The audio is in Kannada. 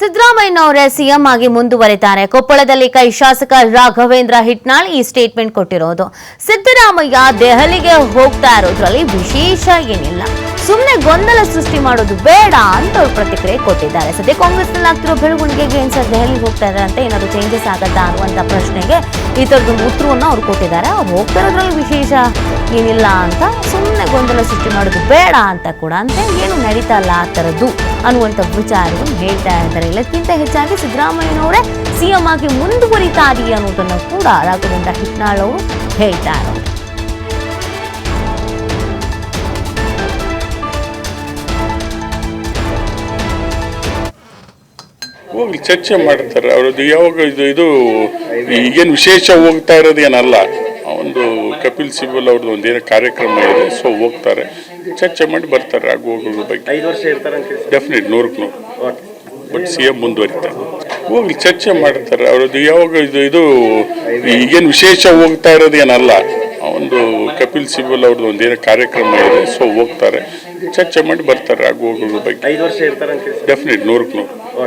ಸಿದ್ದರಾಮಯ್ಯನವರೇ ಸಿಎಂ ಆಗಿ ಮುಂದುವರಿತಾರೆ. ಕೊಪ್ಪಳದಲ್ಲಿ ಕೈ ಶಾಸಕ ರಾಘವೇಂದ್ರ ಹಿಟ್ನಾಳ್ ಈ ಸ್ಟೇಟ್ಮೆಂಟ್ ಕೊಟ್ಟಿರೋದು. ಸಿದ್ದರಾಮಯ್ಯ ದೆಹಲಿಗೆ ಹೋಗ್ತಾ ಇರೋದ್ರಲ್ಲಿ ವಿಶೇಷ ಏನಿಲ್ಲ. ಸುಮ್ಮನೆ ಗೊಂದಲ ಸೃಷ್ಟಿ ಮಾಡೋದು ಬೇಡ ಅಂತ ಅವ್ರು ಪ್ರತಿಕ್ರಿಯೆ ಕೊಟ್ಟಿದ್ದಾರೆ. ಸದ್ಯ ಕಾಂಗ್ರೆಸ್ನಲ್ಲಿ ಆಗ್ತಿರೋ ಬೆಳವಣಿಗೆಗೆ ಏನು ಸರ್ ದೆಹಲಿಗೆ ಹೋಗ್ತಾ ಇದ್ದಾರೆ ಅಂತ ಏನಾದರೂ ಚೇಂಜಸ್ ಆಗತ್ತಾ ಅನ್ನುವಂಥ ಪ್ರಶ್ನೆಗೆ ಈ ಥರದೊಂದು ಉತ್ತರವನ್ನು ಅವ್ರು ಕೊಟ್ಟಿದ್ದಾರೆ. ಅವ್ರು ಹೋಗ್ತಾ ಇರೋದ್ರಲ್ಲಿ ವಿಶೇಷ ಏನಿಲ್ಲ ಅಂತ ಸುಮ್ಮನೆ ಗೊಂದಲ ಸೃಷ್ಟಿ ಮಾಡೋದು ಬೇಡ ಅಂತ ಕೂಡ ಅಂತ ಏನು ನಡೀತಾ ಇಲ್ಲ ಆ ಥರದ್ದು. ಅನ್ನುವಂಥ ವಿಚಾರವನ್ನು ಹೇಳ್ತಾ ಇದ್ದಾರೆ. ಎಲ್ಲಕ್ಕಿಂತ ಹೆಚ್ಚಾಗಿ ಸಿದ್ದರಾಮಯ್ಯನವರೇ ಸಿಎಂ ಆಗಿ ಮುಂದುವರಿತಾರೆ ಅನ್ನೋದನ್ನು ಕೂಡ ರಾಘವೇಂದ್ರ ಹಿಟ್ನಾಳ್ ಅವರು ಹೋಗ್ಲಿ, ಚರ್ಚೆ ಮಾಡ್ತಾರೆ ಅವ್ರದ್ದು ಯಾವಾಗ ಇದು ಇದು ಈಗೇನು ವಿಶೇಷ ಹೋಗ್ತಾ ಇರೋದೇನಲ್ಲ ಕಪಿಲ್ ಸಿಬಲ್ ಅವ್ರದ್ದು ಒಂದೇನು ಕಾರ್ಯಕ್ರಮ ಇದೆ ಸೊ ಹೋಗ್ತಾರೆ. ಚರ್ಚೆ ಮಾಡಿ ಬರ್ತಾರೆ ಆಗ ಹೋಗೋದ್ರ ಬಗ್ಗೆ ಡೆಫಿನೆಟ್ ನೂರಕ್ಕೆ ನೂರು. ಬಟ್ ಸಿ ಎಂ ಮುಂದುವರಿತಾರೆ. ಹೋಗಿ ಚರ್ಚೆ ಮಾಡ್ತಾರೆ. ಅವರದ್ದು ಯಾವಾಗ ಇದು ಇದು ಈಗೇನು ವಿಶೇಷ ಹೋಗ್ತಾ ಇರೋದೇನಲ್ಲ ಒಂದು ಕಪಿಲ್ ಸಿಬಲ್ ಅವ್ರದ್ದು ಒಂದೇನು ಕಾರ್ಯಕ್ರಮ ಇದೆ ಸೊ ಹೋಗ್ತಾರೆ. ಚರ್ಚೆ ಮಾಡಿ ಬರ್ತಾರೆ ಆಗ ಹೋಗೋದ್ರ ಬಗ್ಗೆ ಡೆಫಿನೆಟ್ ನೂರಕ್ಕೆ ನೂರು.